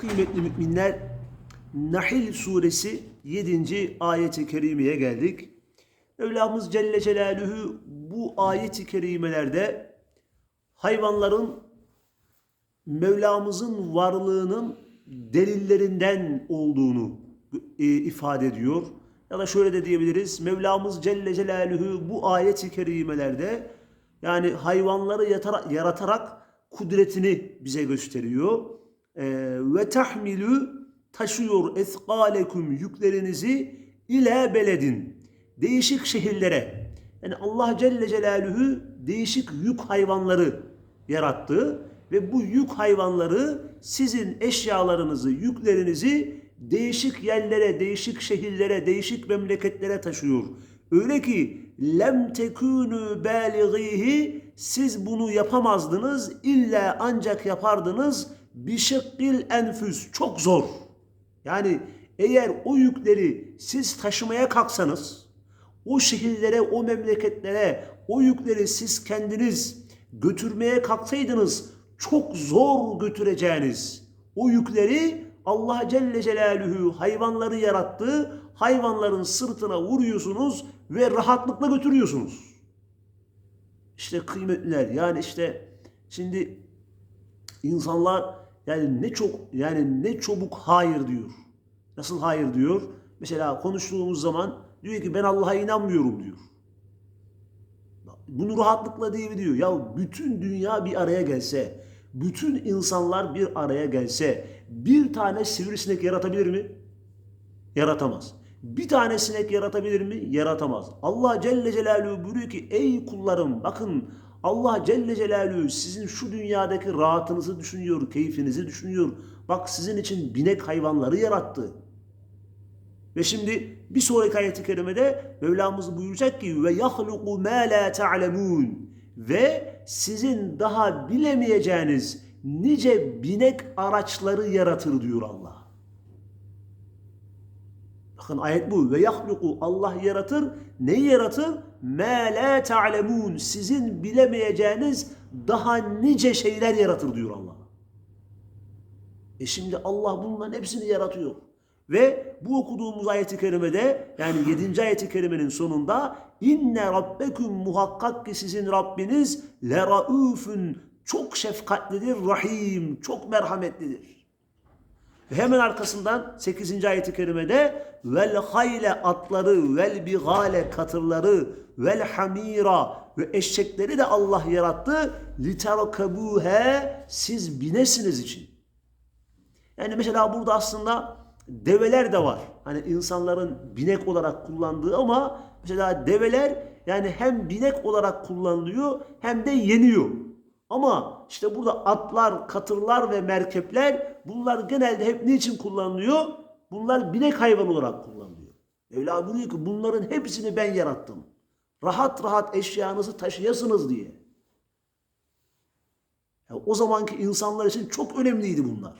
Kıymetli müminler, Nahil suresi 7. ayeti kerimeye geldik. Mevlamız Celle Celaluhu bu ayeti kerimelerde hayvanların Mevlamızın varlığının delillerinden olduğunu e, ifade ediyor. Ya da şöyle de diyebiliriz. Mevlamız Celle Celaluhu bu ayet-i kerimelerde yani hayvanları yatara- yaratarak kudretini bize gösteriyor. Ee, ve tahmilu taşıyor ethqalekum yüklerinizi ile beledin. Değişik şehirlere. Yani Allah Celle Celaluhu değişik yük hayvanları yarattı ve bu yük hayvanları sizin eşyalarınızı, yüklerinizi değişik yerlere, değişik şehirlere, değişik memleketlere taşıyor. Öyle ki lem tekunu balighihi siz bunu yapamazdınız illa ancak yapardınız bişikkil enfüs çok zor. Yani eğer o yükleri siz taşımaya kalksanız o şehirlere, o memleketlere o yükleri siz kendiniz götürmeye kalksaydınız çok zor götüreceğiniz o yükleri Allah Celle Celaluhu hayvanları yarattı. Hayvanların sırtına vuruyorsunuz ve rahatlıkla götürüyorsunuz. İşte kıymetliler yani işte şimdi insanlar yani ne çok yani ne çabuk hayır diyor. Nasıl hayır diyor? Mesela konuştuğumuz zaman diyor ki ben Allah'a inanmıyorum diyor. Bunu rahatlıkla diyebiliyor. Ya bütün dünya bir araya gelse, bütün insanlar bir araya gelse bir tane sivrisinek yaratabilir mi? Yaratamaz. Bir tane sinek yaratabilir mi? Yaratamaz. Allah Celle Celaluhu buyuruyor ki ey kullarım bakın Allah Celle Celaluhu sizin şu dünyadaki rahatınızı düşünüyor, keyfinizi düşünüyor. Bak sizin için binek hayvanları yarattı. Ve şimdi bir sonraki ayet-i kerimede Mevlamız buyuracak ki ve yahluku ma la ta'lemun ve sizin daha bilemeyeceğiniz nice binek araçları yaratır diyor Allah. Bakın ayet bu. Ve yahluku Allah yaratır. Neyi yaratır? Ma la ta'lemun. Sizin bilemeyeceğiniz daha nice şeyler yaratır diyor Allah. E şimdi Allah bunların hepsini yaratıyor. Ve bu okuduğumuz ayeti kerimede yani 7. ayeti kerimenin sonunda inne rabbekum muhakkak ki sizin Rabbiniz leraufun çok şefkatlidir, rahim, çok merhametlidir. Hemen arkasından 8. ayeti kerimede vel hayle atları, vel bigale katırları, vel hamira ve eşekleri de Allah yarattı. Literkabuhe siz binesiniz için. Yani mesela burada aslında develer de var. Hani insanların binek olarak kullandığı ama mesela develer yani hem binek olarak kullanılıyor hem de yeniyor. Ama işte burada atlar, katırlar ve merkepler bunlar genelde hep niçin kullanılıyor? Bunlar binek hayvan olarak kullanılıyor. Mevla buyuruyor ki bunların hepsini ben yarattım. Rahat rahat eşyanızı taşıyasınız diye. Ya o zamanki insanlar için çok önemliydi bunlar.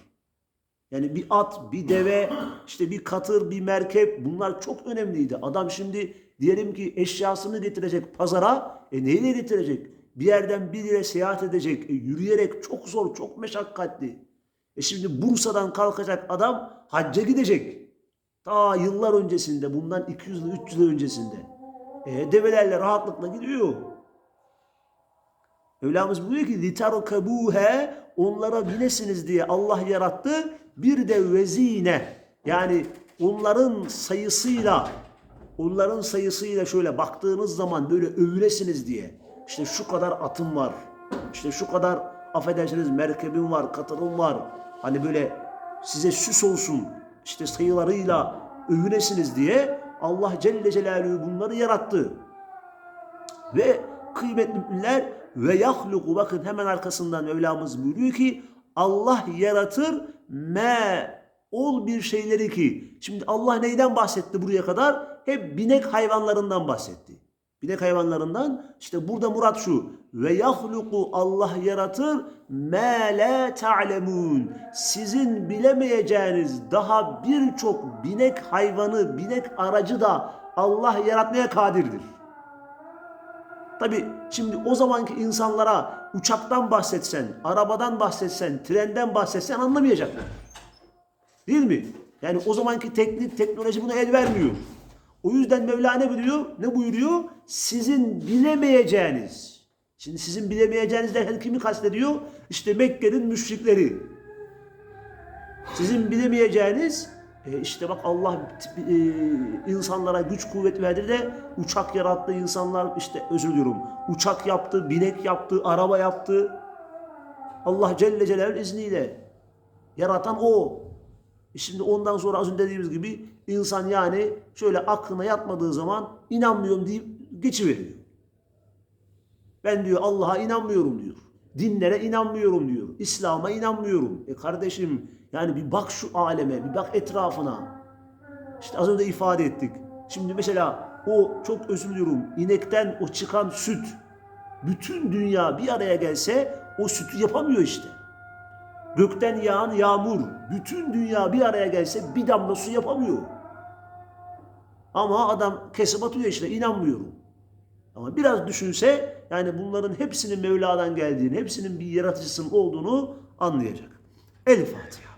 Yani bir at, bir deve, işte bir katır, bir merkep bunlar çok önemliydi. Adam şimdi diyelim ki eşyasını getirecek pazara, e neyle getirecek? Bir yerden bir yere seyahat edecek, e, yürüyerek çok zor, çok meşakkatli. E şimdi Bursa'dan kalkacak adam hacca gidecek. Ta yıllar öncesinde, bundan 200 yıl, 300 yıl öncesinde. E, develerle rahatlıkla gidiyor. Mevlamız buyuruyor ki litarkabuhe onlara binesiniz diye Allah yarattı. Bir de vezine yani onların sayısıyla onların sayısıyla şöyle baktığınız zaman böyle övülesiniz diye. İşte şu kadar atım var. İşte şu kadar affedersiniz merkebim var, katırım var. Hani böyle size süs olsun. işte sayılarıyla övünesiniz diye Allah Celle Celaluhu bunları yarattı. Ve kıymetli müminler ve yahluku bakın hemen arkasından Mevlamız buyuruyor ki Allah yaratır me ol bir şeyleri ki. Şimdi Allah neyden bahsetti buraya kadar? Hep binek hayvanlarından bahsetti. Binek hayvanlarından işte burada murat şu. Ve yahluku Allah yaratır me la ta'lemun. Sizin bilemeyeceğiniz daha birçok binek hayvanı, binek aracı da Allah yaratmaya kadirdir. Tabi şimdi o zamanki insanlara uçaktan bahsetsen, arabadan bahsetsen, trenden bahsetsen anlamayacaklar. Değil mi? Yani o zamanki teknik, teknoloji buna el vermiyor. O yüzden Mevla ne buyuruyor? Ne buyuruyor? Sizin bilemeyeceğiniz. Şimdi sizin bilemeyeceğiniz derken kimi kastediyor? İşte Mekke'nin müşrikleri. Sizin bilemeyeceğiniz e, işte bak Allah e, insanlara güç kuvvet verdi de uçak yarattı insanlar işte özür diliyorum. Uçak yaptı, binek yaptı, araba yaptı. Allah Celle Celal'in izniyle yaratan o. E Şimdi ondan sonra az önce dediğimiz gibi insan yani şöyle aklına yatmadığı zaman inanmıyorum deyip geçiveriyor. Ben diyor Allah'a inanmıyorum diyor. Dinlere inanmıyorum diyor. İslam'a inanmıyorum. E kardeşim yani bir bak şu aleme, bir bak etrafına. İşte az önce ifade ettik. Şimdi mesela o çok özür diliyorum inekten o çıkan süt bütün dünya bir araya gelse o sütü yapamıyor işte. Gökten yağan yağmur bütün dünya bir araya gelse bir damla su yapamıyor. Ama adam kesip atıyor işte inanmıyorum. Ama biraz düşünse yani bunların hepsinin Mevla'dan geldiğini, hepsinin bir yaratıcısının olduğunu anlayacak. El Fatiha.